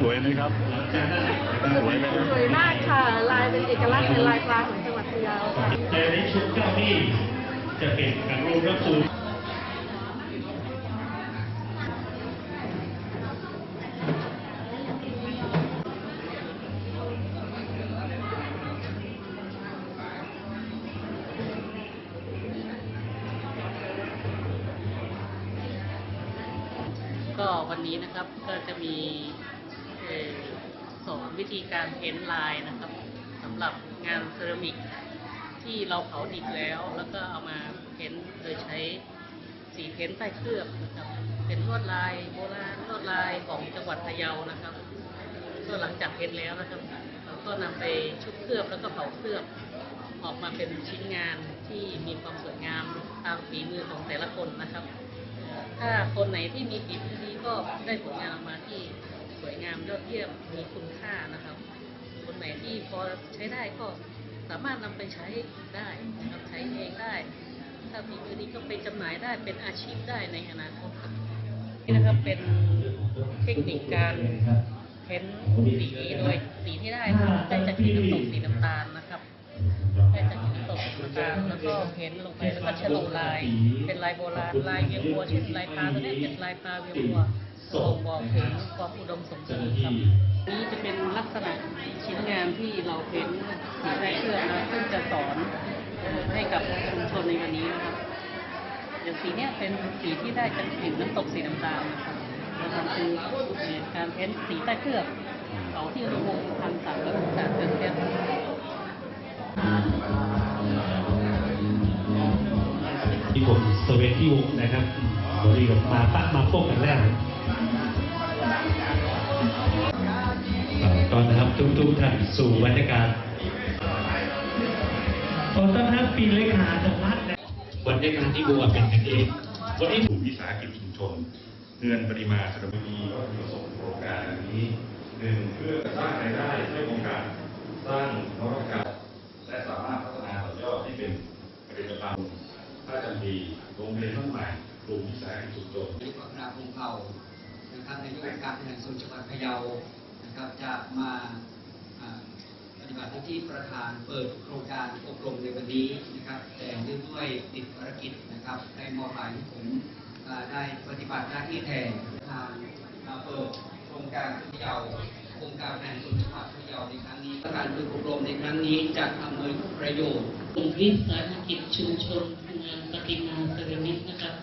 สวยไหมครับ สวยไหมครับสวยมากค่ะ ลายเป็นเอกลักษณ์เป็นลายปลาของจังหวัดพะเยาค่ะแต่ในชุดเจ้านี่จะเป็นการรวมรับสูตร วันนี้นะครับก็จะมีอสอนวิธีการเพ้นลายนะครับสำหรับงานเซรามิกที่เราเผาดิบแล้ว แล้วก็เอามาเพ้นโดยใช้สีเพ้นใต้เคลือบนะครับเป็นลวดลายโบราณลวดลายของจังหวัดพะเยานะครับก็หลังจากเพ้นแล้วนะครับเราก็นำไปชุบเคลือบแล้วก็เผาเคลือบออกมาเป็นชิ้นงานที่มีความสวยงามตามฝีมือของแต่ละคนนะครับ ถ้าคนไหนที่มีฝีมือดีก็ได้ผลงานออกมาที่สวยงามยอดเยี่ยมมีคุณค่านะครับ คนไหนที่พอใช้ได้ก็สามารถนำไปใช้ได้นะครับใช้เองได้ ถ้าฝีมือดีก็ไปจำหน่ายได้เป็นอาชีพได้ในอนาคตครับนี่นะครับเป็นเทคนิคการเพ้นสีโดยสีที่ได้ได้จากสีน้ำตกสีน้ำตาล ตกน้ำตาลแล้วก็เพ้นท์ลงไปแล้วก็ฉลุลาย เป็นลายโบราณลายเวียงวัวเช่นลายปลาตัวนี้เป็นลายปลาเวียงวัวส่งบอกถึงความอุดมสมบูรณ์ครับนี่จะเป็นลักษณะชิ้นงานที่เราเพ้นท์สีได้เครื่องนะซึ่งจะสอนให้กับชุมชนในวันนี้นะครับอย่างสีเนี้ยเป็นสีที่ได้จากหินน้ำตกสีน้ำตาลนะครับนะครับคือเอ่อการเพ้นท์สีใต้เคลือบเขาที่อุณหภูมิพันสามร้อยองศาเซลเซียส ที่ผมสเวตที่วงนะครับวันนี้กับมาปะมาพบกันแรกตอนนะครับทุกทุกๆท่านสู่บรรยากาศตอนต้อนรับปีเลขาจังหวัดนะบรรยากาศที่บัวเป็นกันเองวันนี้สู่วิสาหกิจชุมชนเงินปริมาณสระบุรีก็ประสบโครงการนนี้หนึ่งเพื่อสร้างรายได้ช่วยโครงการสร้างนวัตกรรม และสามารถพัฒนาต่อยอดให้เป็นผลิตภัณฑ์ถ้าจำปีโรงเรียนรุ่นใหม่กลุ่มวิสาหกิจชุมชนนายกอัครพงษ์เผ่านะครับในยกองค์การบริหารส่วนจังหวัดพะเยานะครับจะมาปฏิบัติหน้าที่ประธานเปิดโครงการอบรมในวันนี้นะครับ แต่เนื่องด้วยติดภารกิจนะครับได้มอหมายให้ผมได้ปฏิบัติหน้าที่แทนทางเปิดโครงการพะเยา องค์การบริหารส่วนจังหวัดพะเยาในครั้งนี้การฝึกอบรมในครั้งนี้จะอำนวยประโยชน์กลุ่มวิสาหกิจชุมชนงานประติมากรรมิกนะครับ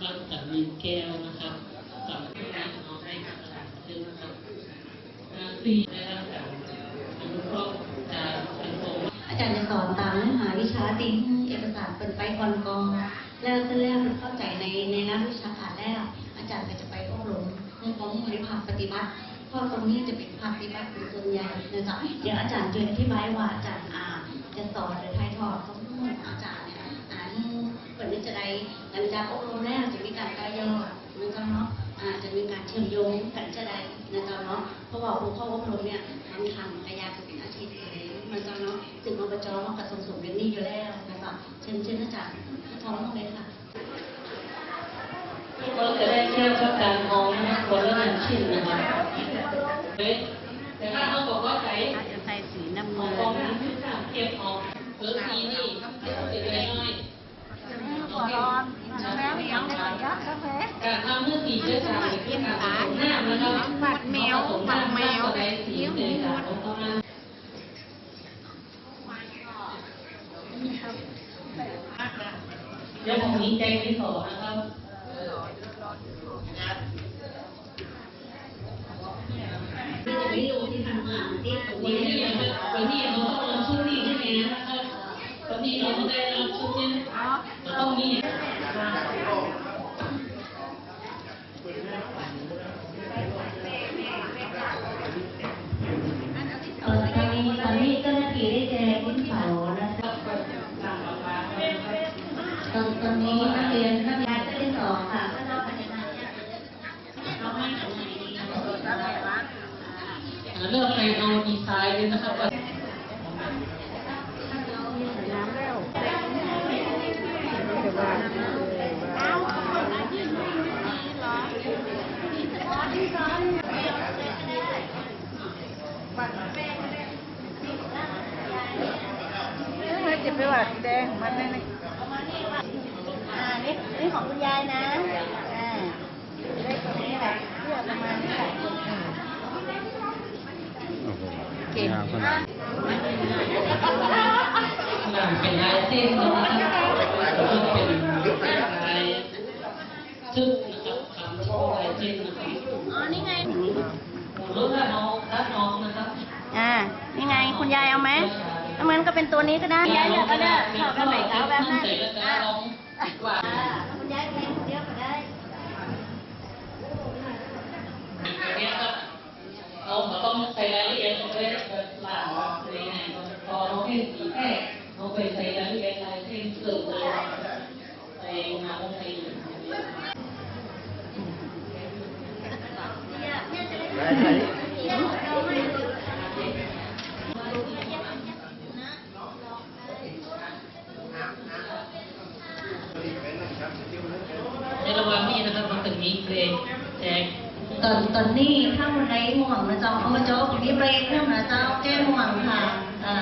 บ้านสันมีแก้วนะครับฝั่งที่ร้านเอาให้กับตลาดซึ่งนะครับงานปีได้รับการอนุเคราะห์จากสังคมอาจารย์จะสอนตามเนื้อหาวิชาติงเอกสารเป็นไปก่อนกองแล้วเสร็จแล้วมันเข้าใจในในงานวิชาการแล้วอาจารย์ก็จะไปอบรมเรื่องของในภาคปฏิบัติ เพราะตรงนี้จะเป็นภาคปฏิบัติเป็นส่วนใหญ่นะคะเดี๋ยวอาจารย์จะอธิบายว่าอาจารย์อาจะสอนหรือถ่ายทอดข้อมูลอาจารย์เนี่ยอ่านเปิดจะได้หลังจากอบรมแล้วจะมีการกายยอนะคะเนาะอาจจะมีการเชื่อมโยงกันจะได้นะคะเนาะเพราะว่าผู้เข้าอบรมเนี่ยทำทำกายาจะเป็นอาชีพเองนะคะเนาะถึงอบจมันก็ส่งสริมเรื่องนี้อยู่แล้วนะคะเชิญเชิญอาจารย์ทองเลยค่ะเราจะได้เที่ยวกับการมองคนละหนึ่งชิ้นนะครับ เฮ้ยแต่ถ้าเขาบอกว่าใส่จะใส่สีน้ำเงิงน้ำที่สามเก็บออกเพิ่มสีนี่สีน้อยหัวร้อนแล้วเหนียวเลยยักษ์กาแฟการทำเมื่อสีเชื้อสายเป็นการผสมน้ำนะครับปัดแมวปัดแมวผสมสีเชื้อสายของเขาเดี๋ยวผมนี้ใจที่สองนะครับ เราไม่ได้รับชุดนี้เราต้อนนี้ตอนนี้เจ้าหน้าที่ได้แจ้งขึ้นเขานะคะตอนตอนนี้นักเรียนนักเรียนก็ได้สองค่ะก็เราพัฒนาเนี่ยเราไม่ทำไงดีเราเลือกไปเอาดีไซน์เลยนะครับว่า น้ำแล้วเอา สีแดงมันนี่นี่อ่านี่นี่ของคุณยายนะอ่าเลขตรงนี้แหละเพื่อประมาณนี้แหละโอ้โหเก่งงามขนาดหลังเป็นลายเส้นนะครับแล้วก็เป็นลายทึบนะครับคำโชว์ลายเส้นนะครับอ๋อนี่ไงรู้ถ้าน้องถ้าน้องนะครับอ่านี่ไงคุณยายเอาไหมถ้า มันก็เป็นตัวนี้ก็ได้ยายอยากก็ได้ชอบแบบไหนก็เอาแบบนั้นคุณยายเพลงคนเดียวก็ได้เราต้องใส่รายละเอียดลงไปหลังเลยไงพอเราเห็นสีแค่เราไปใส่รายละเอียดลายเส้นเกิดเลยใส่มาลงไปในระหว่าง นี้นะครับมันแจกตอนตอนนี้ถ้าคนใดห่วงนะเจ้าเอามาเจ้ามีเบรกนู่นนะเจ้าแก้ห่วงค่ะอ่า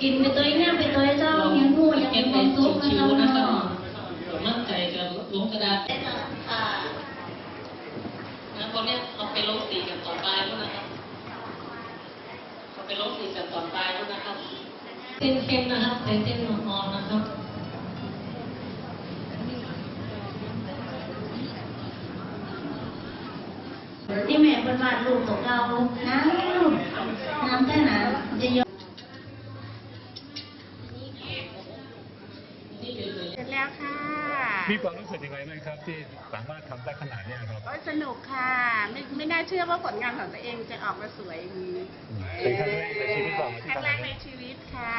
กินไปตัวเนี่ยไปตัวเจ้ายังหูยังเก็มีบคไปวามสุชิขวนะๆเจ้าะมั่นใจกับลงกระดาษค่ะนะตอนนี้ยเราไปลงสีกันต่อไปแล้วนะครับเราไปลงสีกันต่อไปแล้วนะครับเส้นเข้มนะครับใส่เส้นอ่อนๆนะครับ ที่แม่เป็นวาดรูปของเราน้ำน้ำแค่นั้นจะยอมเสร็จแล้วค่ะ มีความรู้สึกยังไงบ้างครับ ที่สามารถทำได้ขนาดเนี้ยครับโอ้ยสนุกค่ะ ไม่ไม่น่าเชื่อว่าผลงานของตัวเองจะออกมาสวยอย่างนี้เป็นครั้งแรกในชีวิตเราครั้งแรกในชีวิตค่ะ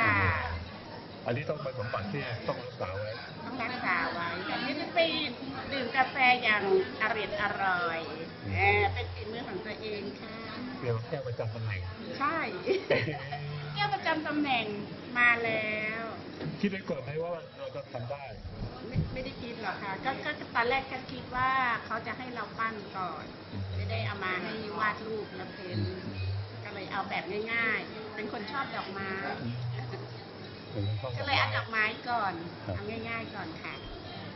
อันนี้ต้องเป็นสมบัติที่ต้องรักษาไว้ต้องรักษาไว้แต่ไม่ได้ไปดื่มกาแฟอย่างอร่อยอร่อยแหมเป็นฝีมือ ของตัวเองค่ะเรียกว่าแค่ประจำตำแหน่งใช่ แก้วประจำตำแหน่งมาแล้ว คิดไว้ก่อนไหมว่าเราจะทำได้ ไม่ไม่ได้คิดหรอกค่ะก็ก็ตอนแรกก็คิดว่าเขาจะให้เราปั้นก่อนไม่ได้เอามาให้วาดรูปแล้วเพ้นท์ก็เลยเอาแบบง่ายๆ เป็นคนชอบดอกไม้ ก็เลยเอาดอกไม้ก่อนครับทำง่าย ๆ ก่อนค่ะ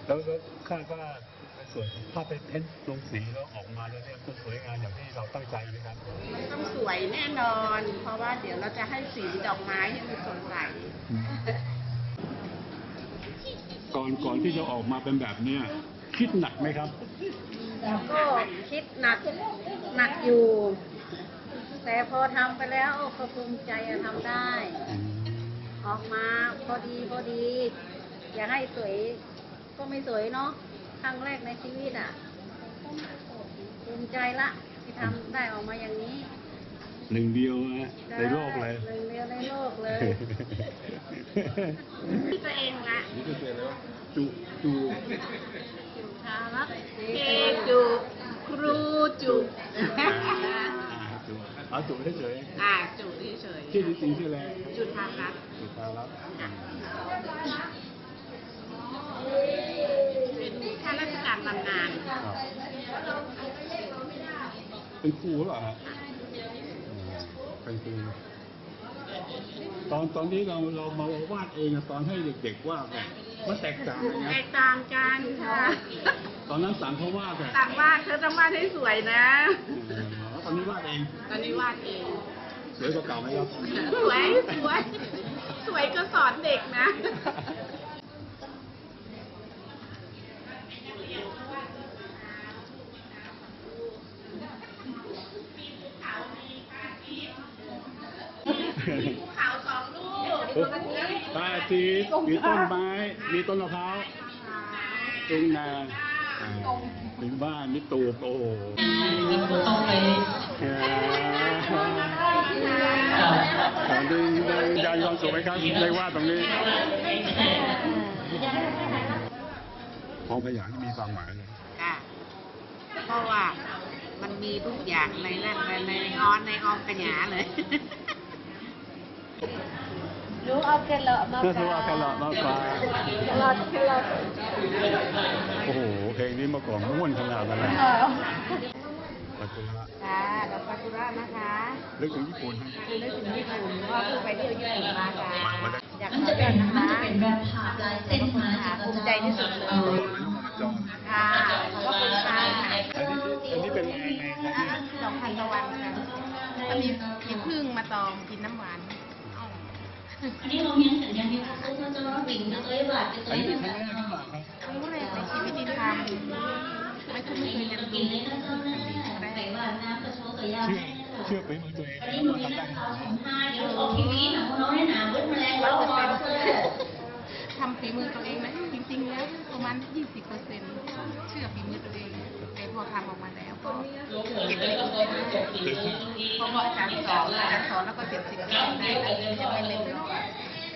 แล้วแล้วคาดว่าใน ส่วนถ้าไปเพ้นท์ลงสีแล้วออกมาแล้วเนี่ยจะสวยงามอย่างที่เราตั้งใจไหมครับมันต้องสวยแน่นอน เพราะว่าเดี๋ยวเราจะให้สีดอกไม้ให้มันสดใสก่อนก่อนที่จะออกมาเป็นแบบเนี้ยคิดหนักไหมครับ ก็คิดหนักหนักอยู่ แต่พอทำไปแล้วก็ภูมิใจอะทำได้ ออกมาพอดีพอดี อย่าให้สวยก็ไม่สวยเนาะ ครั้งแรกในชีวิตอะภูมิใจละ ที่ทำได้ออกมาอย่างนี้หนึ่งเดียวนะในโลกเลยหนึ่งเดียวในโลกเลยที่ตัวเองละนี่ก็เสร็จแล้วจุจุจุภารักษ์เกจุครูจุอ่าจุเอาจุเฉยอ่าจุเฉยๆชื่อจริงๆชื่ออะไรๆจุธารักษ์จุตาลับเป็นข้าราชการบำนาญครับเป็นครูเหรอฮะเป็นครูตอนตอนนี้เราเรามาวาดเองอะตอนให้เด็ก ๆวาดเนี่ยมันแตกต่างกันแตนะกต่างกันค่ะตอนนั้นสั่งเขาวาดอะต่างวาดเธอต้องวาดให้สวยนะเออแล้วตอนนี้วาดเองตอนนี้วาดเองสวยกว่าเก่าไหมครับ สวยสวย สวยก็สอนเด็กนะ ขาวสองลูก พระอาทิตย์มีต้นไม้ มีต้นมะพร้าวทุ่งนาถึงบ้านมีตูบโอ้โหต้องไปเอ่าถามดึงดึงยันความสุขไหมครับได้ว่าตรงนี้พองขยานมีความหมายเลยค่ะเพราะว่ามันมีทุกอย่างในนั่นในในออนในออมกระหยาเลย รู้เอาแครอทมาเพื่อที่ว่าแครอทมากกว่าแครอทแครอทโอ้โหเพลงนี้เมื่อก่อนม่วนขนาดนั้นเลยประจตุระค่ะดอกซากุระนะคะนึกถึงญี่ปุ่นฮะนึกถึงญี่ปุ่นว่าเพิ่งไปเที่ยวญี่ปุ่นมาค่ะอยากมันขอจะเรีเป็ยนนนะมันคะจะเป็นแบบภาพลายเส้นมาค่ะภูมิใจที่สุดเลยออค่ อันนี้เรายังสัญญาณที่ว่าเขาจะรับวิ่งนะเอ้ยบาดจะอันได้นี้ไหเป็นมครั้งแรกหรือเปล่าครับครั้งแรกในชีวิตที่ทำไม่เคยไม่เคยเรียนกิรู้นเลยนะเจ้าแม่ไปบ้านน้ำกระโชกกระยาเชื่อเชื่อไปมือตัวเองวันนี้หนูมีนักข่าวสองห้าเดี๋ยวออกทีวีหนังของเราได้หนาเว้ยแมลงวันออกเลยทำฝีมือตัวเองนะจริงๆแล้ว ประมาณ 20เปอร์เซ็นต์เชื่อฝีมือตัวเอง แต่พอทำออกมาแล้วก็เก็บไว้ก่อนเพราะว่าอาจารย์สอนอาจารย์สอนแล้วก็เจ็บสิบเปอร์เซ็นต์ได้แล้วจะไม่เล่นหร